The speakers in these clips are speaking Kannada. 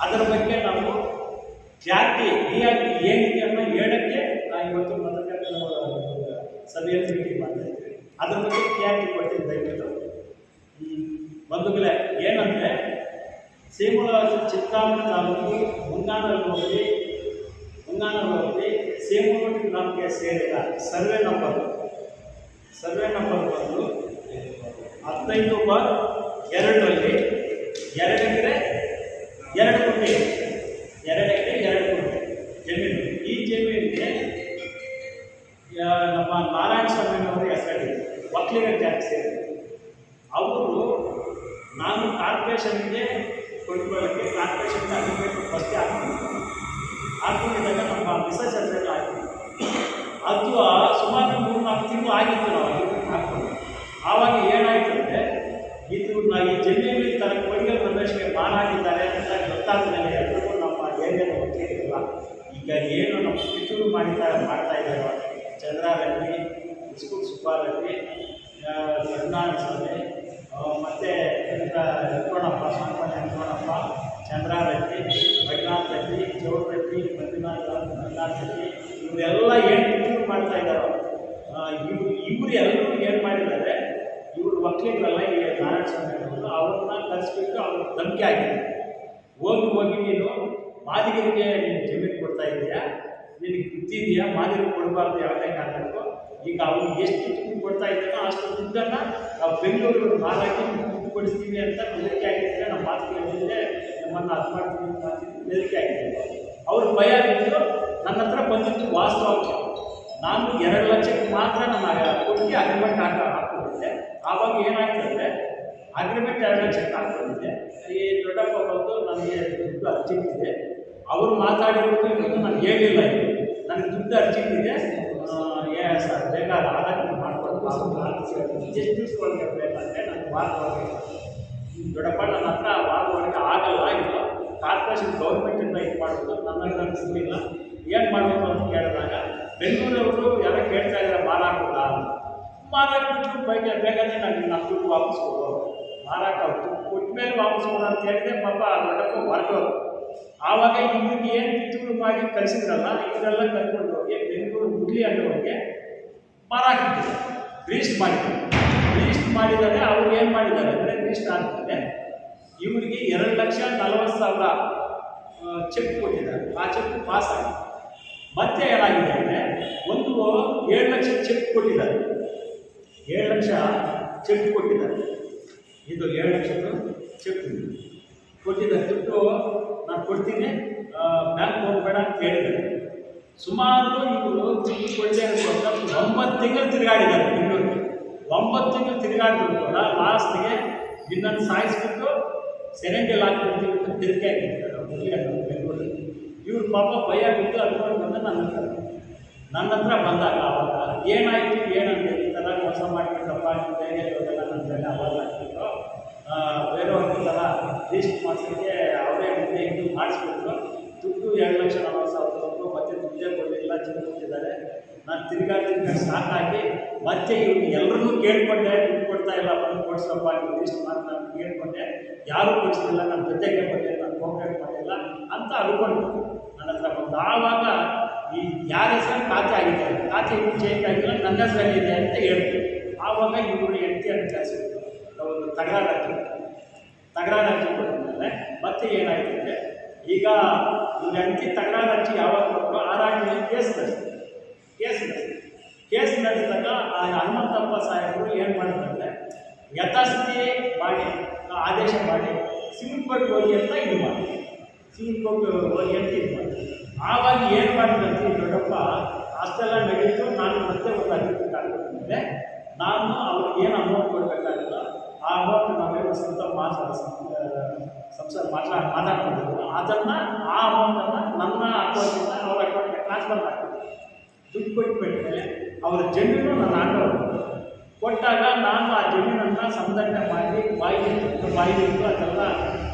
ಅದರ ಬಗ್ಗೆ ನಾವು ಜಾತಿ ರಿಯಾಲಿಟಿ ಏನಿದೆ ಅನ್ನೋ ಹೇಳಕ್ಕೆ ನಾ ಇವತ್ತು ಪತ್ರಕರ್ತರ ಸಭೆಯಲ್ಲಿ ಮೀಟಿಂಗ್ ಮಾಡ್ತಾ ಇದ್ದೀವಿ. ಅದ್ರ ಬಗ್ಗೆ ಕ್ಲಿಯಾರಿಟಿ ಕೊಡ್ತೀನಿ ದಯವಿಟ್ಟು. ಬಂಧುಗಳೇ ಏನಂದರೆ ಸೀಮುಳ ಚಿತ್ತಾಮಣಿ ತಾಲೂಕು ಮುಂಗಾನಲ್ಲಿ ಹೋಗಿ ಸೀಮುಳೋಟಿ ಗ್ರಾಮಕ್ಕೆ ಸೇರಿದ ಸರ್ವೆ ನಂಬರ್ ಸರ್ವೆ ನಂಬರ್ ಬಂದು ಹದಿನೈದು ಬಾರ್ ಎರಡರಲ್ಲಿ ಈ ಜಮೀನಲ್ಲಿ ತನ್ನ ಕೊಡುಗೆ ಪ್ರದೇಶಕ್ಕೆ ಮಾರಾಗಿದ್ದಾರೆ ಅಂತ ಗೊತ್ತಾದ ಮೇಲೆ ಎಲ್ರಿಗೂ ನಮ್ಮ ಏರಿಯಾದ ಒಕ್ಕಲಿಗರಲ್ಲ ಈಗ ಏನು ನಮ್ಮ ಪಿತೂರು ಮಾಡಿದ್ದಾರೆ ಮಾಡ್ತಾ ಇದ್ದಾರೆ ಚಂದ್ರಾರೆಡ್ಡಿ ಬಿಸ್ಕುಟ್ ಸುಬ್ಬಾರೆಡ್ಡಿ ಆ, ಸತ್ಯನಾರಾಯಣ ಸ್ವಾಮಿ ಮತ್ತು ಮತ್ತೆ ಸಾಮಾನ್ಯ ಸಂಪನ್ನ ಚಂದ್ರ ಚಂದ್ರಾರೆಡ್ಡಿ ಮಂಜುನಾಥ್ ರೆಡ್ಡಿ ಚೌಡ್ ರೆಡ್ಡಿ ಮಂಜುನಾಥ್ ಮಂಜುನಾಥ್ ರೆಡ್ಡಿ ಇವರೆಲ್ಲ ಏನು ಪಿತೂರು ಮಾಡ್ತಾ ಇದ್ದಾರೋ ಇವರು ಇವರು ಎಲ್ಲರೂ ಏನು ಮಾಡಿದ್ದಾರೆ ಇವರು ಒಕ್ಕಲಿಗರಲ್ಲ ಈ ನಾರಾಯಣ ಅವ್ರನ್ನ ಕರೆಸ್ಬಿಟ್ಟು ಅವ್ರ ಧಮಕಿ ಆಗಿದೆ. ಹೋಗಿ ಹೋಗಿ ನೀನು ಮಾದಿಗರಿಗೆ ನೀನು ಜಮೀನು ಕೊಡ್ತಾ ಇದೆಯಾ? ನಿನಗೆ ಬುದ್ಧಿ ಇದೆಯಾ? ಮಾದಿಗರು ಕೊಡಬಾರ್ದು ಯಾವುದೇ ಕಾರಣಕ್ಕೂ ಈಗ ಅವ್ರು ಎಷ್ಟು ದುಡ್ಡು ಕೊಡ್ತಾ ಇದ್ದಾನೋ ಅಷ್ಟು ದುಡ್ಡನ್ನು ನಾವು ಬೆಂಗಳೂರು ಮಾರಾಕಿ ದುಡ್ಡು ಕೊಡಿಸ್ತೀವಿ ಅಂತ ಬೆದರಿಕೆ ಆಗಿದ್ರೆ ನಮ್ಮ ಮಾತು ಕೇಳಿದ್ರೆ ನಮ್ಮನ್ನು ಅದು ಮಾಡ್ತೀವಿ ಮಾಡ್ತೀವಿ ಬೆದರಿಕೆ ಆಗಿದೆ. ಅವ್ರ ಭಯ ಬಿದ್ದು ನನ್ನ ಹತ್ರ ಬಂದಿದ್ದು ವಾಸ್ತವಾಂಶ. ನಾನು ಎರಡು ಲಕ್ಷಕ್ಕೆ ಮಾತ್ರ ನನ್ನ ಕೊಟ್ಟು ಅಗ್ರಿಮೆಂಟ್ ಹಾಕ ಆವಾಗ ಏನಾಗ್ತದೆ ಅಗ್ರಿಮೆಂಟ್ ಚೆಕ್ ಹಾಕ್ಕೊಂಡಿದ್ದೆ ಈ ದೊಡ್ಡಪ್ಪ ಬಂದು ನನಗೆ ದುಡ್ಡು ಅರ್ಜಿಟ್ಟಿದೆ ಅವರು ಮಾತಾಡಿರೋದು ಇವತ್ತು ನಾನು ಹೇಳಿಲ್ಲ ನನಗೆ ದುಡ್ಡು ಅರ್ಜಿಟ್ಟಿದೆ ಸರ್, ಬೇಕಾದ ಆಧಾರ ಮಾಡ್ಕೊಂಡು ಎಷ್ಟು ದಿವಸ ಒಳಗೆ ನನಗೆ ವಾರ ಒಳಗೆ ದೊಡ್ಡಪ್ಪ ನನ್ನ ಹತ್ರ ವಾರ ಒಳಗೆ ಆಗಲ್ಲ, ಇಲ್ಲ. ಕಾರ್ಪೊರೇಷನ್ ಗೌರ್ಮೆಂಟಿಂದ ಇದು ಮಾಡೋದು ನನಗೆ ಸಿಗಲಿಲ್ಲ ಏನು ಮಾಡಬೇಕು ಅಂತ ಕೇಳಿದಾಗ, ಬೆಂಗಳೂರವರು ಯಾರೋ ಕೇಳ್ತಾ ಇದ್ದಾರೆ ಮಾರ ಹಾಕೋದಾ ಅಂತ ಮಾರಾಟ ಬಿಟ್ಟು ನಾನು ನಮ್ಮ ದುಡ್ಡು ವಾಪಸ್ ಕೊಡು ಮಾರಾಟ ದುಡ್ಡು ಕೊಟ್ಟ ವಾಪಸ್ ಕೊಡು ಅಂತ ಹೇಳಿದೆ ಪಾಪ ಆ ದೊಡ್ಡಕ್ಕೂ ಹೊರಟೋರು ಆವಾಗ ಇವ್ರಿಗೆ ಏನು ಕಿತ್ತೂರು ಮಾಡಿ ಕಳಿಸಿದ್ರಲ್ಲ ಇವರೆಲ್ಲ ಕರ್ಕೊಂಡು ಹೋಗಿ ಬೆಂಗಳೂರು ಮುಗ್ಲಿ ಅನ್ನೋರಿಗೆ ಮಾರಾಕಿದ್ದಾರೆ ರಿಜಿಸ್ಟ್ ಮಾಡಿದ್ದಾರೆ ರಿಜಿಸ್ಟ್ ಮಾಡಿದರೆ ಅವ್ರು ಏನು ಮಾಡಿದ್ದಾರೆ ಅಂದರೆ ರಿಜಿಸ್ಟ್ ಆಗ್ತದೆ. ಇವರಿಗೆ ಎರಡು ಲಕ್ಷ ನಲವತ್ತು ಸಾವಿರ ಚೆಕ್ ಕೊಟ್ಟಿದ್ದಾರೆ. ಆ ಚೆಕ್ ಪಾಸ್ ಆಗಿದೆ. ಮತ್ತೆ ಏನಾಗಿದೆ ಅಂದರೆ, ಒಂದು ಏಳು ಲಕ್ಷ ಚೆಕ್ ಕೊಟ್ಟಿದ್ದಾರೆ. ಏಳು ಲಕ್ಷ ಚೆಕ್ ಕೊಟ್ಟಿದ್ದಾರೆ. ಇದು ಏಳು ಲಕ್ಷದ ಚೆಕ್ ಕೊಟ್ಟಿದ್ದಾರೆ. ದುಡ್ಡು ನಾನು ಕೊಡ್ತೀನಿ. ಬ್ಯಾಂಕ್ ಹೋಗಬೇಡ ಅಂತ ಹೇಳಿದ್ದಾರೆ. ಸುಮಾರು ಇವರು ಅಂತ ಒಂಬತ್ತು ತಿಂಗಳು ತಿರುಗಾಡಿದ್ದಾರೆ ಬೆಂಗಳೂರಿಗೆ. ಒಂಬತ್ತು ತಿಂಗಳು ತಿರುಗಾಡಿದ್ರು ಕೂಡ ಲಾಸ್ಟ್ಗೆ ನಿನ್ನನ್ನು ಸಾಯಿಸ್ಬಿಟ್ಟು ಸೆರೆಂಜಲ್ಲಿ ಹಾಕ್ಬಿಡ್ತೀವಿ ಅಂತ ತಿರುಗಿ ಆಗಿರ್ತಾರೆ ಬೆಂಗಳೂರಲ್ಲಿ. ಇವ್ರು ಪಾಪ ಭಯ ಬಿದ್ದು ಅನ್ಕೊಂಡು ಬಂದು ನನ್ನ ಹತ್ರ. ನನ್ನ ಹತ್ರ ಬಂದಾಗ ಅವಾಗ ಏನಾಯಿತು ಏನಂತ ಈ ಥರ ಮೋಸ ನಿಮ್ಮ ಧೈರ್ಯ ಇರೋದೆಲ್ಲ ನನ್ನ ಮೇಲೆ ಅವಾಗ ಹಾಕ್ಬಿಟ್ಟು ಆ, ಬೇರೆಯವ್ರ ಥರ ಲಿಸ್ಟ್ ಅವರೇ ಮುಂದೆ ಇದು ಮಾಡಿಸ್ಬಿಟ್ಟು ದುಡ್ಡು ಎರಡು ಲಕ್ಷ ನಲವತ್ತು ಸಾವಿರ ಕೊಟ್ಟು ಮತ್ತೆ ದುಡ್ಡೇ ಕೊಡಲಿಲ್ಲ ಚಿನ್ನ ಕೊಟ್ಟಿದ್ದಾರೆ ನಾನು ತಿರ್ಗಾ ತಿರ್ಗಾ ಸಾಕಾಗಿ ಮತ್ತೆ ಇವ್ರು ಎಲ್ಲರನ್ನೂ ಕೇಳ್ಕೊಂಡೆ. ದುಡ್ಡು ಕೊಡ್ತಾ ಇಲ್ಲ ಬಂದು ಕೊಡಿಸಪ್ಪ ನೀವು ಲಿಸ್ಟ್ ಮಾಡಿ ನಾನು ಕೇಳ್ಕೊಂಡೆ. ಯಾರೂ ಕೊಡಿಸಲಿಲ್ಲ ನಾನು ಜೊತೆಗೆ ಬಂದೆ ನಾನು ಕೋಪರೇಟ್ ಮಾಡಿಲ್ಲ ಅಂತ ಅನ್ಕೊಂಡು ನನ್ನ ಹತ್ರ ಬಂದು ಆವಾಗ ಈ ಯಾರ ಹೆಸರು ಖಾತೆ ಆಗಿದೆ ಖಾತೆ ಮುಂಚೆ ನನ್ನ ಹೆಸರಲ್ಲಿದೆ ಅಂತ ಹೇಳ್ತೀವಿ ಆವಾಗ ಇವರು ಹೆಂಡತಿಯನ್ನು ಕಳಿಸಿದ್ರು ಒಂದು ಅರ್ಜಿ ತಕರಾರು ಅರ್ಜಿ ಕೊಟ್ಟಿದ್ದಾರೆ ಮತ್ತೆ ಏನಾಯ್ತು ಅಂದರೆ, ಈಗ ಇವ್ರ ಹೆಂಡತಿ ತಕರಾರು ಅರ್ಜಿ ಯಾವಾಗ ಆ ರಾಜ್ಯದಲ್ಲಿ ಕೇಸ್ ನಡೆಸ್ತಾರೆ. ಕೇಸ್ ನಡೆಸ್ತಾರೆ. ಕೇಸ್ ನಡೆಸಿದಾಗ ಆ ಹನುಮಂತಪ್ಪ ಸಾಹೇಬರು ಏನು ಮಾಡ್ತಾರೆ ಯಥಾಸ್ಥಿತಿ ಮಾಡಿ ಆದೇಶ ಮಾಡಿ ಸಿವಿಲ್ ಕೋರ್ಟ್ ಹೋಗಿ ಅಂತ ಇದು ಮಾಡಿ ಸಿವಿಲ್ ಕೋರ್ಟ್ ಹೋಗಿ ಅಂತ ಇದು ಮಾಡಿ ಆವಾಗ ಏನು ದೊಡ್ಡಪ್ಪ ಅಷ್ಟೆಲ್ಲ ನಡೀತು ನಾನು ಮತ್ತೆ ಒಂದು ಹಾಕ್ಬಿಟ್ಟಿದ್ದೆ ನಾನು ಅವ್ರಿಗೆ ಏನು ಅಮೌಂಟ್ ಕೊಡಬೇಕಾಗಿಲ್ಲ ಆ ಅಮೌಂಟ್ ನಾವೇನು ಸ್ವಂತ ಮಾತಾಡ ಸಂಸಾರ ಮಾತ್ರ ಮಾತಾಡ್ಕೊಂಡಿದ್ರು ಅದನ್ನು ಆ ಅಮೌಂಟನ್ನು ನನ್ನ ಅಕೌಂಟಿಂದ ಅವ್ರ ಅಕೌಂಟ್ಗೆ ಟ್ರಾನ್ಸ್ಫರ್ ಮಾಡ್ತೀನಿ ದುಡ್ಡು ಕೊಟ್ಬಿಟ್ಮೇಲೆ ಅವರ ಜಮೀನು ನನ್ನ ಆಟೋ ಕೊಟ್ಟಾಗ ನಾನು ಆ ಜಮೀನನ್ನು ಸಂದರ್ಭ ಮಾಡಿ ಬಾಯಿ ಬಾಯಿ ಅದೆಲ್ಲ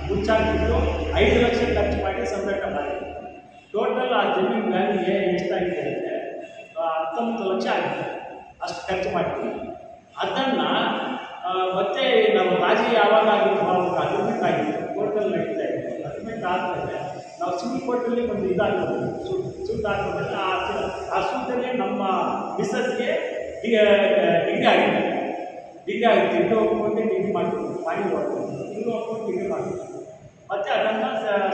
ಮುಚ್ಚಾಕ್ಬಿಟ್ಟು ಐದು ಲಕ್ಷ ಖರ್ಚು ಮಾಡಿ ಸಂದರ್ಭ ಮಾಡಿ ಟೋಟಲ್ ಆ ಜಮೀನು ವ್ಯಾಲ್ಯೂ ಎಷ್ಟಾಗಿದೆ ಅಂದರೆ ಹತ್ತೊಂಬತ್ತು ಲಕ್ಷ ಆಗಿದೆ. ಅಷ್ಟು ಖರ್ಚು ಮಾಡಿದ್ವಿ. ಅದನ್ನು ಮತ್ತೆ ನಾವು ರಾಜಿ ಯಾವಾಗ ಆಗಿತ್ತು ಮಾಡಬೇಕು ಅಗ್ರಿಮೆಂಟ್ ಆಗಿತ್ತು ಕೋರ್ಟಲ್ಲಿ ನಡೀತಾ ಇದೆ ಅಗ್ರಿಮೆಂಟ್ ಆದಮೇಲೆ ನಾವು ಸಿವಿಲ್ ಕೋರ್ಟಲ್ಲಿ ಒಂದು ಇದಾಗ್ತದೆ ಸೂಟ್ ಹಾಕಿದ್ರೆ ಆ ಆ ಸೂಟಲ್ಲಿ ನಮ್ಮ ಮಿಸ್ಸಸ್ಗೆ ಡಿಗ್ರಿ ಆಗಿದೆ. ಡಿಗ್ರಿ ಆಗಿತ್ತು ಇನ್ನೂ ಒಪ್ಕೊಂಡು ಡಿಗ್ರಿ ಮಾಡಬೇಕು. ಮಾಡಿ ಹೋಗ್ಬೋದು ಇನ್ನೂ ಒಪ್ಕೊಂಡು ಡಿಗ್ರಿ ಮಾಡಬೇಕು. ಮತ್ತೆ ಅದನ್ನು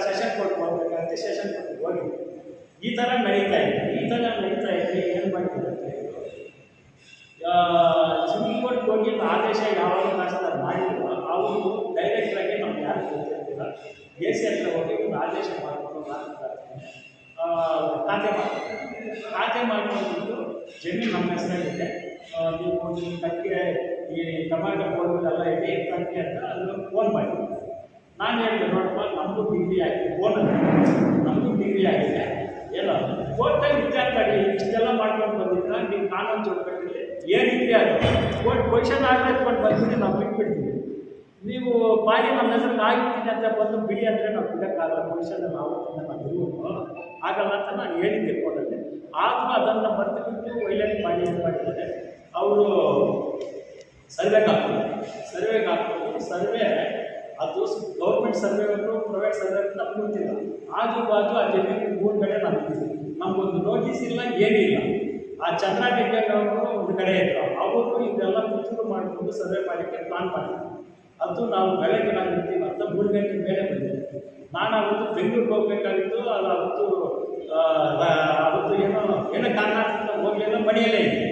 ಸೆಷನ್ ಕೋರ್ಟ್ ಹೋಗ್ಬೇಕಂತೆ ಸೆಷನ್ ಹೋಗಿ ಈ ಥರ ನಡೀತಾ ಇದೆ. ಈ ಥರ ನಡೀತಾ ಇದ್ರೆ ಏನು ಮಾಡ್ತಿದ್ದಾರೆ ಸುಪ್ರೀಂ ಕೋರ್ಟ್ ಹೋಗಿ ಆದೇಶ ಯಾವಾಗ ಕಾಸ್ತಾರೆ ಮಾಡಿದ್ರು ಅವರು ಡೈರೆಕ್ಟ್ರಾಗಿ ನಮ್ಗೆ ಯಾರು ಗೊತ್ತಿರ್ತಿಲ್ಲ ಎ ಸಿ ಹತ್ರ ಹೋಗಿ ಒಂದು ಆದೇಶ ಮಾಡಿಕೊಂಡು ಮಾಡ್ತಿದ್ದಾರೆ ಆ, ಖಾತೆ ಮಾಡ್ತಾರೆ. ಖಾತೆ ಮಾಡಿಕೊಂಡು ಜಮೀನು ನಮ್ಮ ಹೆಸರಲ್ಲಿದೆ. ನೀವು ನಿಮ್ಮ ಕಟ್ಟಿಗೆ ಈ ಟೊಮ್ಯಾಟೊ ಎಲ್ಲ ಇದೆ ಕಟ್ಟಿ ಅಂತ ಅದನ್ನು ಫೋನ್ ಮಾಡಿ. ನಾನು ಹೇಳಿದೆ ನೋಡಪ್ಪ ನಮ್ಮದು ಡಿಗ್ರಿ ಆಗಿದೆ ಫೋನ್ ನಮ್ಮದು ಡಿಗ್ರಿ ಆಗಿದೆ ಏನೋ ಕೋರ್ಟಲ್ಲಿ ವಿಚಾರಿಸಿ ಇಷ್ಟೆಲ್ಲ ಮಾಡ್ಕೊಂಡು ಬಂದಿದ್ರ ನೀವು ಕಾನೂನು ಚೌಕಟ್ಟಲ್ಲಿ ಅದು ಕೋರ್ಟ್ ಪೊಸಿಷನ್ ಆಗ್ಬೇಕು ಬಂದ್ಬಿಟ್ಟು ನಾವು ಬಿಟ್ಬಿಡ್ತೀವಿ. ನೀವು ಬಾಯಿ ನಮ್ಮ ಹೆಸರು ಆಗಿರ್ತೀನಿ ಅಂತ ಬಂದು ಬಿಡಿ ಅಂದರೆ ನಾವು ಬಿಡೋಕ್ಕಾಗಲ್ಲ. ಪೊಸಿಷನ್ ಆವತ್ತಿಂದ ನಾವು ಇರುವುದು ಆಗಲ್ಲ ಅಂತ ನಾನು ಹೇಳಿದ್ದೆ ಕೋರ್ಟಲ್ಲಿ ಆದರೂ ಅದನ್ನು ಮರೆತು ಬಿಟ್ಟು ವೈಲೇಟ್ ಮಾಡಿ ಏನು ಮಾಡಿದ್ದಾರೆ? ಅವರು ಸರ್ವೆಗೆ ಹಾಕ್ತಾರೆ. ಸರ್ವೆಗೆ ಹಾಕ್ತಾರೆ ಸರ್ವೆ, ಅದು ಗೌರ್ಮೆಂಟ್ ಸರ್ವೆಯನ್ನು ಪ್ರೈವೇಟ್ ಸರ್ವೆ ನಮ್ಗೆ ಗೊತ್ತಿಲ್ಲ. ಆಜು ಬಾಜು ಆ ಜಮೀನು ಮೂರು ಕಡೆ ನಮ್ಗೆ ನಮಗೊಂದು ನೋಟಿಸ್ ಇಲ್ಲ ಏನಿಲ್ಲ ಆ ಚಂದ್ರ ಅವರು ಒಂದು ಕಡೆ ಇದ್ರು. ಅವರು ಇದೆಲ್ಲ ಕಿತ್ತೂರು ಮಾಡಿಕೊಂಡು ಸರ್ವೆ ಮಾಡಲಿಕ್ಕೆ ಪ್ಲಾನ್ ಮಾಡಿದ್ರು. ಅದು ನಾವು ಬೆಳಗ್ಗೆ ನಾವು ಇರ್ತೀವಿ ಅಂತ ಮೂರು ಗಂಟೆ ಮೇಲೆ ಬಂದಿದ್ದೆ ನಾನು ಅವತ್ತು ಬೆಂಗಳೂರಿಗೆ ಹೋಗ್ಬೇಕಾಗಿತ್ತು, ಅದು ಅವತ್ತು ಅವತ್ತು ಏನೋ ಏನೋ ಕಾರಣದಿಂದ ಹೋಗಲಿಲ್ಲ ಮನೆಯಲ್ಲೇ ಇದೆ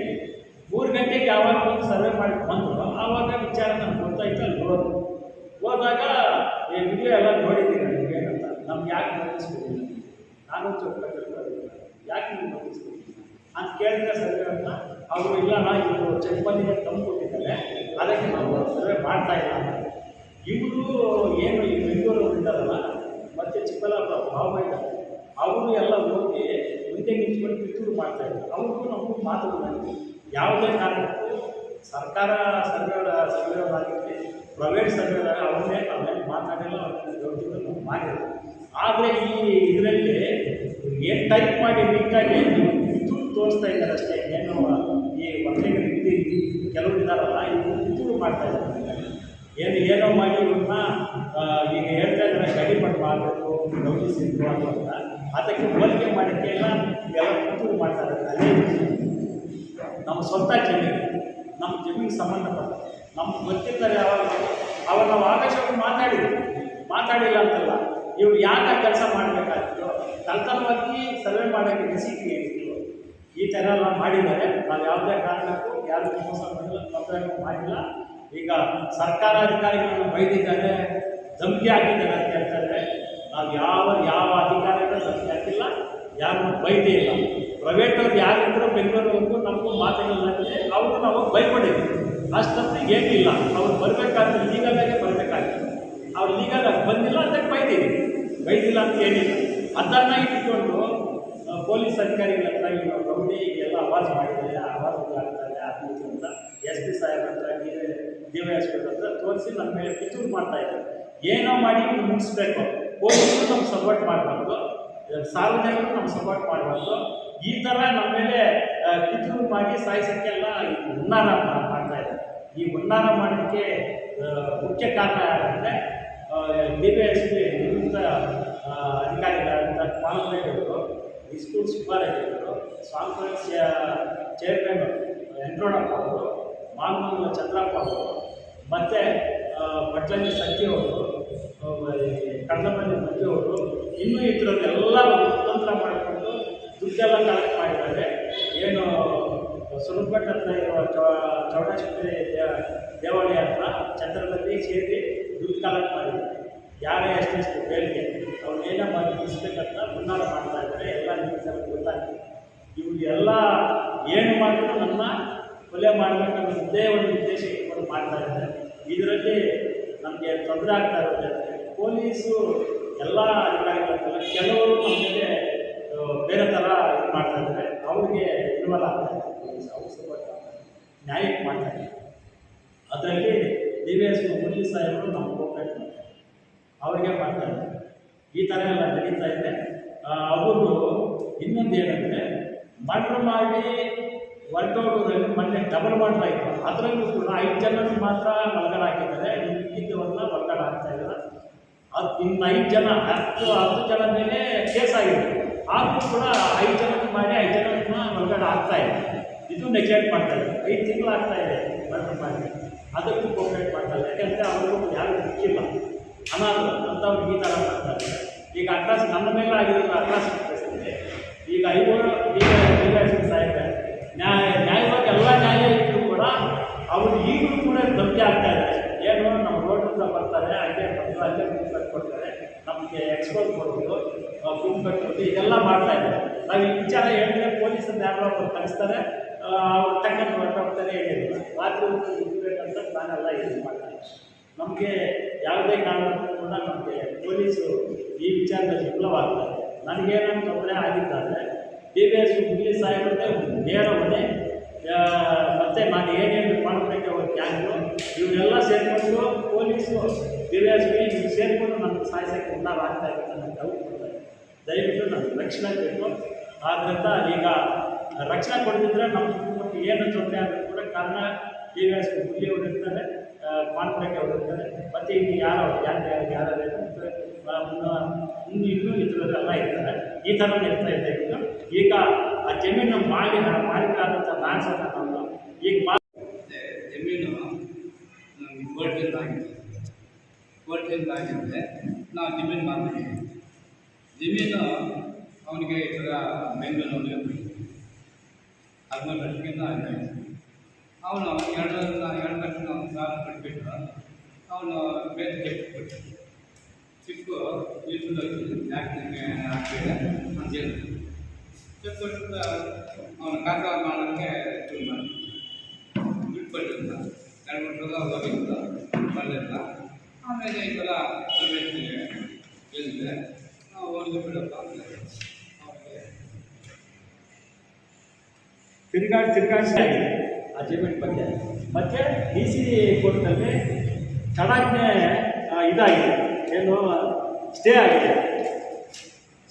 ಮೂರು ಗಂಟೆಗೆ ಯಾವಾಗ ಒಂದು ಸರ್ವೆ ಮಾಡಿ ಬಂದರು, ಆವಾಗ ವಿಚಾರ ನಮ್ಗೆ ಗೊತ್ತಾಯ್ತು, ಅಲ್ಲಿ ಹೋದ್ರು. ಹೋದಾಗ ಈ ವಿಡಿಯೋ ಎಲ್ಲ ನೋಡಿದ್ದೀನಿ ನನಗೆ ಏನಂತ ನಮ್ಗೆ ಯಾಕೆ ನೋಟಿಸ್ ಕೊಟ್ಟಿಲ್ಲ? ನಾನು ಚೌಕ ಯಾಕೆ ನೀವು ನೋಟಿಸ್ ಕೊಟ್ಟಿಲ್ಲ ಅಂತ ಕೇಳಿದ್ರೆ ಸರ್ವೆ ಅಂತ ಅವರು ಇಲ್ಲ ನಾ ಇವರು ಚೆಕ್ ಬಂದಿದೆ ತಂದು ಕೊಟ್ಟಿದ್ದಾರೆ ಅದಕ್ಕೆ ನಾವು ಸರ್ವೆ ಮಾಡ್ತಾ ಇಲ್ಲ ಇವರು ಏನು ಈ ಬೆಂಗಳೂರು ಇದ್ದಾರಲ್ಲ, ಮತ್ತು ಭಾವ ಇದ್ದಾರೆ. ಅವರು ಎಲ್ಲ ಹೋಗಿ ಮುಂದೆ ನಿಂತ್ಕೊಂಡು ಕಿತ್ತೂರು ಮಾಡ್ತಾ ಇದ್ರು. ಅವ್ರಿಗೂ ನಮಗೂ ಮಾತುಗಳು ಯಾವುದೇ ಕಾರಣಕ್ಕೂ ಸರ್ಕಾರ ಸರ್ವೇರ ಸರ್ವೆಗಳಾಗಿರಲಿ ಪ್ರೈವೇಟ್ ಸರ್ವೇರ ಅವ್ರನ್ನೇ ನಾವೇನು ಮಾತಾಡಿಲ್ಲ ನಾವು ಮಾಡಿಲ್ಲ ಆದರೆ ಈ ಇದರಲ್ಲಿ ಏನು ಟೈಪ್ ಮಾಡಿ ನೀಟಾಗಿ ತೋರಿಸ್ತಾ ಇದ್ದಾರೆ ಅಷ್ಟೇ. ಏನು ಈ ಒಂದೇ ಇದು ಕೆಲವರು ಇದ್ದಾರಲ್ಲ ಇವರು ಕಿತ್ತೂರು ಮಾಡ್ತಾ ಇದ್ದಾರೆ. ಏನು, ಏನೋ ಮಾಡಿ ಇವ್ರನ್ನ ಈಗ ಹೇಳ್ತಾ ಇದ್ದಾರೆ ಮಾಡಿ ಮಾಡಬೇಕು ಗೌರವಿಸಿದ್ರು ಅಂತ. ಅದಕ್ಕೆ ಹೋಲಿಕೆ ಮಾಡೋಕ್ಕೆಲ್ಲ ಇವೆಲ್ಲ ಕಿತ್ತೂರು ಮಾಡ್ತಾ ಇದ್ದಾರೆ. ನಮ್ಮ ಸ್ವಂತ ಜಮೀನು, ನಮ್ಮ ಜಮೀನಿಗೆ ಸಂಬಂಧಪಟ್ಟ ನಮ್ಗೆ ಗೊತ್ತಿದ್ದಾರೆ ಯಾವಾಗ ಅವಾಗ ನಾವು ಆಕಾಶವನ್ನು ಮಾತಾಡಿದ್ವಿ. ಮಾತಾಡಿಲ್ಲ ಅಂತಲ್ಲ. ಇವ್ರು ಯಾಕೆ ಕೆಲಸ ಮಾಡಬೇಕಾಗಿತ್ತು? ಕಲ್ತನವಾಗಿ ಸರ್ವೆ ಮಾಡೋಕ್ಕೆ ಏನಿತ್ತು? ಈ ಥರ ಎಲ್ಲ ಮಾಡಿದ್ದಾರೆ. ನಾವು ಯಾವುದೇ ಕಾರಣಕ್ಕೂ ಯಾರು ಮೋಸ ಮಾಡಿಲ್ಲ ಮಾಡಿಲ್ಲ. ಈಗ ಸರ್ಕಾರ ಅಧಿಕಾರಿಗಳನ್ನು ಬೈದಿದ್ದಾರೆ ಧಮಕಿ ಹಾಕಿದ್ದಾರೆ ಅಂತ ಹೇಳ್ತಾರೆ ನಾವು ಯಾವ ಯಾವ ಅಧಿಕಾರಿಗಳು ಧಮಕಿ ಹಾಕಿಲ್ಲ ಯಾರು ಬೈದೇ ಇಲ್ಲ. ಪ್ರೈವೇಟ್ ಅವ್ರು ಯಾರಿದ್ರು ಬೆಂಗಳೂರವರೆಗೂ ನಮಗೂ ಮಾತುಗಳನ್ನಾಗಿದೆ ಅವರು ನಾವು ಬೈಕೊಂಡಿದ್ದೀವಿ ಅಷ್ಟೊತ್ತು ಏನಿಲ್ಲ ಅವ್ರು ಬರಬೇಕಾದ್ರೆ ಲೀಗಲಾಗೆ ಬರಬೇಕಾಗಿತ್ತು. ಅವ್ರು ಲೀಗಲಾಗಿ ಬಂದಿಲ್ಲ ಅದಕ್ಕೆ ಬೈದಿದ್ದೀವಿ ಬೈದಿಲ್ಲ ಅಂತ ಏನಿಲ್ಲ. ಅದನ್ನು ಇಟ್ಕೊಂಡು ಆ, ಪೊಲೀಸ್ ಅಧಿಕಾರಿಗಳ ಹತ್ರ ಇನ್ನು ರೌಡಿ ಎಲ್ಲ ಅವಾಜ್ ಮಾಡಿದ್ದಾರೆ. ಅವಾಜ್ಗಳಾಗ್ತಾರೆ ಅದು ಇದು ಅಂತ ಎಸ್ ಪಿ ಸಾಹೇಬ್ ಹತ್ರ ಡಿ ಪಿ ಹತ್ರ ತೋರಿಸಿ ನಮ್ಮ ಮೇಲೆ ಕಿತ್ತೂರು ಮಾಡ್ತಾ ಇದ್ದಾರೆ. ಏನೋ ಮಾಡಿ ಮುಗಿಸ್ಬೇಕು. ಪೊಲೀಸರು ನಮ್ಗೆ ಸಪೋರ್ಟ್ ಮಾಡಬಾರ್ದು. ಸಾರ್ವಜನಿಕರು ನಮ್ಗೆ ಸಪೋರ್ಟ್ ಮಾಡಬಾರ್ದು. ಈ ಥರ ನಮ್ಮ ಮೇಲೆ ಕಿತ್ತೂರು ಮಾಡಿ ಸಾಯಿಸೋಕ್ಕೆಲ್ಲ ಮಾ- ಮಾಡ್ತಾ ಇದ್ದಾರೆ. ಈ ಉನ್ನಾರ ಮಾಡೋಕ್ಕೆ ಮುಖ್ಯ ಕಾರಣ ಯಾರಂದರೆ ಡಿ ಬಿ ಎಸ್ ಪಿ ನಿವೃತ್ತ ಅಧಿಕಾರಿಗಳಾದಂಥ ಪಾಲ್ರೆಡ್ಡಿ ಅವರು ಇಸ್ಕೂಲ್ ಸುಬ್ಬಾರೆಡ್ಡಿ ಅವರು ಕಾನ್ಫರೆನ್ಸ್ ಚೇರ್ಮನ್ ವೆಂಕಟರಮಣಪ್ಪ ಅವರು ಮಾಮೂಲು ಚಂದ್ರಪ್ಪ ಅವರು, ಮತ್ತು ಬಟ್ಲಲ್ಲಿ ಸಂಜೆ ಅವರು ಮಂಜು ಅವರು, ಇನ್ನೂ ಇತರರೆಲ್ಲ ಕುತಂತ್ರ ಮಾಡಿಕೊಂಡು ದುಡ್ಡೆಲ್ಲ ಕಲೆಕ್ಟ್ ಮಾಡಿದ್ದಾರೆ. ಏನು ಸುರುಪಟ್ಟ ಹತ್ರ ಇರುವ ಚೌಡೇಶ್ವರಿ ದೇವಾಲಯ ಹತ್ರ ಚಂದ್ರದಲ್ಲಿ ಸೇರಿ ದುಡ್ಡು ಕಲೆಕ್ಟ್ ಮಾಡಿದ್ದಾರೆ. ಯಾರೇ ಎಷ್ಟೆಷ್ಟು ಬೇಡಿಕೆ ಏನೇ ಮಾಡಿ ಮುಗಿಸ್ಬೇಕಂತ ಮುನ್ನಾರ ಮಾಡ್ತಾ ಇದ್ದಾರೆ. ಎಲ್ಲ ನ್ಯೂಸಲ್ಲಿ ಗೊತ್ತಾಗ್ತದೆ. ಇವ್ರು ಎಲ್ಲ ಏನು ಮಾಡಿದ್ರು ನನ್ನ ಕೊಲೆ ಮಾಡಬೇಕನ್ನೋ ಒಂದೇ ಒಂದು ಉದ್ದೇಶ ಇಟ್ಕೊಂಡು ಮಾಡ್ತಾ ಇದ್ದಾರೆ. ಇದರಲ್ಲಿ ನಮಗೆ ತೊಂದರೆ ಆಗ್ತಾ ಇರುತ್ತೆ ಪೊಲೀಸು ಎಲ್ಲ ಅಧಿಕಾರಿಗಳ ಕೆಲವರು ನಮಗೆ ಬೇರೆ ಥರ ಇದು ಮಾಡ್ತಾ ಇದ್ದಾರೆ. ಅವ್ರಿಗೆ ಇನ್ವಾಲ್ವ್ ಆಗ್ತಾ ಇದೆ ಪೊಲೀಸ್ ಅವ್ರು ಮಾಡ್ತಾರೆ ನ್ಯಾಯಕ್ಕೆ ಇದ್ದಾರೆ. ಅದರಲ್ಲಿ ಡಿ ವಿ ಎಸ್ ಮುರಳಿ ಸಾಹೇಬರು ನಮ್ಗೆ ಕೋಪರೇಟ್ ಮಾಡ್ತಾರೆ ಅವ್ರಿಗೆ ಮಾಡ್ತಾರೆ ಈ ಥರ ಎಲ್ಲ ನಡೀತಾ ಇದೆ. ಅವರು ಇನ್ನೊಂದು ಏನಂದರೆ ಮಣ್ಣು ಮಾಡಿ ವರ್ಕೌಟಲ್ಲಿ ಮೊನ್ನೆ ಡಬಲ್ ಮಾಡ್ತಾ ಆಯಿತು. ಅದರಲ್ಲೂ ಕೂಡ ಐದು ಜನರು ಮಾತ್ರ ಒಳಗಡೆ ಹಾಕಿದ್ದಾರೆ. ಮಿಕ್ಕಿದ್ದವ್ರನ್ನ ಒಳಗಡೆ ಹಾಕ್ತಾ ಇದ್ದಾರೆ ಅದು ಇನ್ನು ಐದು ಜನ, ಹತ್ತು ಹತ್ತು ಜನ ಮೇಲೆ ಕೇಸ್ ಆಗಿದೆ. ಆದರೂ ಕೂಡ ಐದು ಜನಕ್ಕೆ ಮಾಡಿ ಐದು ಜನ ಒಳಗಡೆ ಹಾಕ್ತಾ ಇದೆ. ಇದು ನೆಗ್ಲೆಕ್ಟ್ ಮಾಡ್ತಾ ಇದೆ. ಐದು ತಿಂಗಳು ಆಗ್ತಾ ಇದೆ ಮಣ್ಣು ಮಾಡಿ. ಅದಕ್ಕೂ ಕೋಪರೇಟ್ ಮಾಡ್ತಾರೆ ಯಾಕಂದರೆ ಅವರು ಯಾರು ಸಿಕ್ಕಿಲ್ಲ ಅನಾಥ ಅಂಥವ್ರು ಈ ಥರ ಮಾಡ್ತಾರೆ. ಈಗ ಅಟ್ರಾಸ್ ನನ್ನ ಮೇಲೆ ಆಗಿರೋದು ಕೇಸಲ್ಲಿ ಈಗ ಐವರು, ಈಗ ಸಾಹಿತ್ಯ ನ್ಯಾಯ, ನ್ಯಾಯವಾಗಿ ಎಲ್ಲ ನ್ಯಾಯ ಇದ್ದರೂ ಕೂಡ ಅವರು ಈಗಲೂ ಕೂಡ ಧಮಕಿ ಆಗ್ತಾ ಇದೆ ಏನು, ನಮ್ಮ ರೋಡಿಂದ ಬರ್ತಾರೆ ಅಲ್ಲೇ ಬಂದು ಅಲ್ಲೇ ಗುಂಪು ಕಟ್ಕೊಡ್ತಾರೆ, ನಮಗೆ ಎಕ್ಸ್ಪೋಸ್ ಕೊಡೋದು ಗುಂಪು ಕಟ್ಟೋದು ಇದೆಲ್ಲ ಮಾಡ್ತಾ ಇದ್ದಾರೆ. ನಾವು ಈ ವಿಚಾರ ಹೇಳಿದ್ರೆ ಪೊಲೀಸರು ಯಾರೋ ಅವ್ರು ಕಳಿಸ್ತಾರೆ ಅವ್ರು ತಕ್ಕಂತೆ ಹೊರಟೋಗ್ತಾರೆ ಹೇಳಿದ್ರು. ರಾತ್ರಿ ಇರಬೇಕಂತ ನಾನೆಲ್ಲ ಇದು ಮಾಡ್ತೀನಿ. ನಮಗೆ ಯಾವುದೇ ಕಾರಣಕ್ಕೂ ಕೂಡ ನಮಗೆ ಪೊಲೀಸು ಈ ವಿಚಾರದಲ್ಲಿ ವಿಫಲವಾಗ್ತಾರೆ. ನನಗೇನೋ ತೊಂದರೆ ಆಗಿದ್ದಾರೆ ಡಿ ವಿ ಎಸ್ ಮುರಳಿ ಸಾಹೇಬ್ರದ್ದೇ ನೇರ ಹೊಣೆ. ಮತ್ತು ನಾನು ಏನೇನು ಮಾಡಬೇಕು ಅವ್ರ ಗ್ಯಾಂಗು ಇವನ್ನೆಲ್ಲ ಸೇರಿಕೊಂಡು police, D V S P ಸೇರಿಕೊಂಡು ನಮ್ಗೆ ಸಾಯಿಸೋಕ್ಕೆ ಆಗ್ತಾ ಇರುತ್ತೆ ನನಗೆ ಡೌಟ್ ಕೊಡ್ತಾರೆ ದಯವಿಟ್ಟು ನನಗೆ ರಕ್ಷಣೆ ಬೇಕು. ಆದ್ದರಿಂದ ಈಗ ರಕ್ಷಣೆ ಕೊಡ್ತಿದ್ರೆ ನಮ್ಮ ಸುತ್ತಮುತ್ತ ಏನು ತೊಂದರೆ ಆಗಬೇಕು ಕೂಡ ಕಾರಣ ಡಿ ವಿ ಎಸ್ ಪಿ ಅವರು ಇರ್ತಾರೆ. ಕಾನ್ಫ್ರೆಂಟ್ ಅವರು ಇರ್ತಾರೆ ಮತ್ತು ಇಲ್ಲಿ ಯಾರು ಯಾರು ಯಾರು? ಯಾರು ಇನ್ನು ಇನ್ನೂ ಇತರರೆಲ್ಲ ಇರ್ತಾರೆ ಈ ಥರ ಇರ್ತಾ ಇದೆ ಈಗ. ಈಗ ಆ ಜಮೀನು ಮಾಲಿ ಮಾಲೀಕರಾದಂಥ ನಾನು ಸಹ ನಾನು ಈಗ ಮಾ ಜಮೀನು ಕೋರ್ಟಿಂದ ಆಗಿದೆ. ಕೋರ್ಟಿಂದ ಆಗಿದ್ದರೆ ನಾವು ಜಮೀನು ಮಾಡ್ತೀವಿ ಜಮೀನು ಅವನಿಗೆ ಈ ಥರ ಬೆಂಗಳೂರು ಹದಿಮೂರು ಲಕ್ಷಕ್ಕಿಂತ ಆಗಿದೆ. ಅವನು ಎರಡು ಎರಡು ಲಕ್ಷ ನಾವು ಸಾಲ ಕಟ್ಟಿಬಿಟ್ಟು ಅವನು ಬೇರೆ ಚೆಕ್ ಕೊಟ್ಟು ಚಿಕ್ಕು ಇಷ್ಟು ಯಾಕೆ ನಿಮಗೆ ಹಾಕ್ತಿದೆ ಅಂತ ಹೇಳಿದ್ರು ಚೆಕ್ ಕೊಟ್ಟು ಅವನ ಖಾತಾ ಮಾಡೋಕ್ಕೆ ಶುರು ಮಾಡಿ. ಬಿಟ್ಕೊಟ್ಟಿಲ್ಲ ಎರಡು ಮೂರು ಸಲ ಹೋಗಿಲ್ಲ ಬರಲಿಲ್ಲ. ಆಮೇಲೆ ಈ ಸಲ ರಮೇಶ್ಗೆ ಹೇಳಿದೆ ನಾವು ಹೋಗಿ ಬಿಡಪ್ಪ ಅಂತ ಅವ್ರಿಗೆ ತಿರುಗಾಡಿ ತಿರುಗಾಡಿಸಿ ಆ ಬಗ್ಗೆ. ಮತ್ತು ಡಿ ಸಿ ಕೋರ್ಟ್ನಲ್ಲಿ ತಡಾಜ್ಞೆ ಇದಾಗಿದೆ. ಏನು ಸ್ಟೇ ಆಗಿದೆ.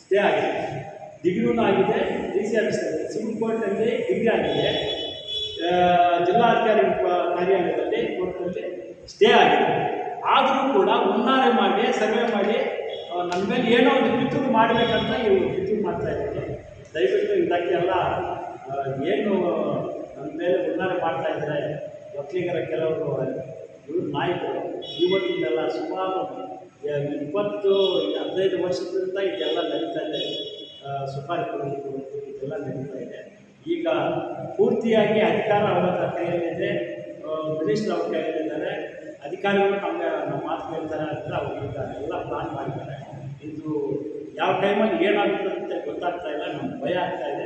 ಸ್ಟೇ ಆಗಿದೆ. ಡಿಗ್ರಿನೂ ಆಗಿದೆ. ಡಿ ಸಿ ಆಫೀಸಲ್ಲಿ ಸಿವಿಲ್ ಕೋರ್ಟ್ನಲ್ಲಿ ಡಿಗ್ರಿ ಆಗಿದೆ. ಜಿಲ್ಲಾಧಿಕಾರಿ ಕಾರ್ಯಾಲಯದಲ್ಲಿ ಕೋರ್ಟ್ನಲ್ಲಿ ಸ್ಟೇ ಆಗಿದೆ. ಆದರೂ ಕೂಡ ಉನ್ನಾರೆ ಮಾಡಿ, ಸರ್ವೆ ಮಾಡಿ ನನ್ನ ಮೇಲೆ ಏನೋ ಒಂದು ಕಿತ್ತೂರು ಮಾಡಬೇಕಂತ ಇವರು ಕಿತ್ತೂರು ಮಾಡ್ತಾ ಇದ್ದಾರೆ. ದಯವಿಟ್ಟು ಇದಕ್ಕೆಲ್ಲ ಏನು ನನ್ನ ಮೇಲೆ ಉನ್ನಾರ ಮಾಡ್ತಾ ಇದ್ದಾರೆ. ಒಕ್ಕಲಿಗರ ಕೆಲವರು, ಇವರು ನಾಯಕರು, ಇವತ್ತಿಂದೆಲ್ಲ ಸುಮಾರು ಇಪ್ಪತ್ತು ಹದಿನೈದು ವರ್ಷದಿಂದ ಇದೆಲ್ಲ ನಡೀತಾ ಇದೆ. ಸುಪಾರಿ ಇದೆಲ್ಲ ನಡೀತಾ ಇದೆ. ಈಗ ಪೂರ್ತಿಯಾಗಿ ಅಧಿಕಾರ ಅವರ ಕೈಯಲ್ಲಿದೆ. ಮಿನಿಸ್ಟರ್ ಅವ್ರ ಕೈಯಲ್ಲಿದ್ದಾರೆ. ಅಧಿಕಾರಿಗಳು ನಮಗೆ ನಮ್ಮ ಮಾತು ಕೇಳ್ತಾರೆ ಅವ್ರು ಈಗ ಎಲ್ಲ ಪ್ಲಾನ್ ಮಾಡಿದ್ದಾರೆ. ಇದು ಯಾವ ಟೈಮಲ್ಲಿ ಏನಾಗುತ್ತೆ ಅಂತ ಗೊತ್ತಾಗ್ತಾ ಇಲ್ಲ. ನಮ್ಗೆ ಭಯ ಆಗ್ತಾ ಇದೆ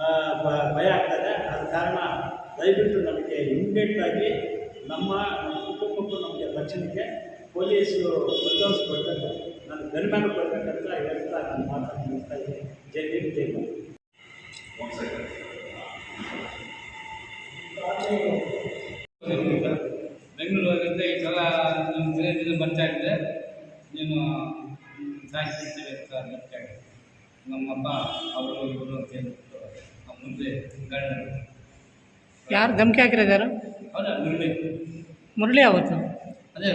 ಆ, ಬ- ಭಯ ಆಗ್ತದೆ ಆದ ಕಾರಣ, ದಯವಿಟ್ಟು ನಮಗೆ ಇಮಿಡಿಯೇಟಾಗಿ ನಮ್ಮ ನಮ್ಮ ಕುಟುಂಬಕ್ಕೂ ನಮಗೆ ರಕ್ಷಣೆಗೆ ಪೊಲೀಸು ಬಂದೋಬಸ್ತ್ ಕೊಡಬೇಕು ನಾನು ಗನ್ಮ್ಯಾನ್ ಕೊಡಬೇಕಂತ ಹೇಳ್ತಾ ನಾನು ಮಾತನ್ನು ಮುಗಿಸ್ತಾ ಇದ್ದೀನಿ ಜೈ ಭೀಮ್ ಜೈ ಭಾರತ್. ಬೆಂಗಳೂರು ಹೋಗಿದ್ದೆ ಈ ಸಲ ನಮ್ಮ ದಿನ ಬರ್ತಾ ಇದ್ದೆ ನೀನು ಸಾಯಿಸ್ತೀವಿ ಅಂತ ನಮ್ಮಪ್ಪ ಅವರು ಇವರು ಅಂತ ಹೇಳ್ಬಿಟ್ಟು ಮುಂದೆ ಗಂಡ ಯಾರು ಧಮಕಿ ಹಾಕಿರೋದು ಮುರಳಿ. ಮುರಳಿ ಅವತ್ತು? ಅದೇ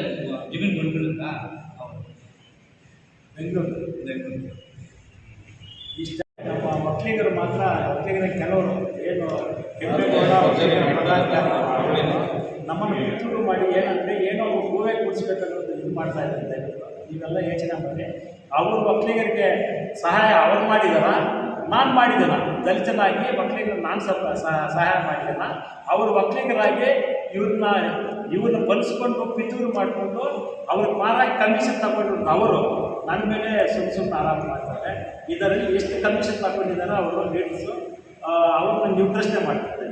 ಜಮೀನು ಮುರುಳಿಂದ ಅವರು ಬೆಂಗಳೂರು ಬೆಂಗಳೂರು. ಇಷ್ಟ ನಮ್ಮ ಒಕ್ಕಲಿಗರು ಮಾತ್ರ ಒಕ್ಕಲಿಗರ ಕೆಲವರು ಏನು ನಮ್ಮನ್ನು ಕಿತ್ತೂರು ಮಾಡಿ ಏನಂದರೆ ಏನೋ ಹೂವೆ ಕೊಡಿಸ್ಬೇಕನ್ನೋದು ಇದು ಮಾಡ್ತಾ ಇದ್ದಾರೆ. ನೀವೆಲ್ಲ ಯೋಚನೆ ಮಾಡಿ. ಅವರು ಮಕ್ಕಳಿಗರಿಗೆ ಸಹಾಯ ಅವ್ರು ಮಾಡಿದಾರ? ನಾನು ಮಾಡಿದ್ದಾನ ದಲಿತನಾಗಿ ಒಕ್ಕಲಿಗರು ನಾನು ಸ್ವಲ್ಪ ಸಹ- ಸಹಾಯ ಮಾಡಿದ್ದಾನ ಅವರು ಒಕ್ಕಲಿಗರಾಗಿ ಇವ್ರನ್ನ ಇವ್ರನ್ನ ಬಲಿಸ್ಕೊಂಡು ಪಿತೂರು ಮಾಡಿಕೊಂಡು ಅವ್ರ ಪಾರಾಗಿ ಕಮಿಷನ್ ತಗೊಂಡು ಅವರು. ನನ್ನ ಮೇಲೆ ಸುಮ್ಮ ಸುಮ್ಮನೆ ಆರಾಮ ಮಾಡ್ತಾರೆ. ಇದರಲ್ಲಿ ಎಷ್ಟು ಕಮಿಷನ್ ತಗೊಂಡಿದ್ದಾರೆ ಅವರು ಲೀಡರ್ಸು ಅವ್ರನ್ನ ನೀವು ಪ್ರಶ್ನೆ ಮಾಡ್ತಾರೆ.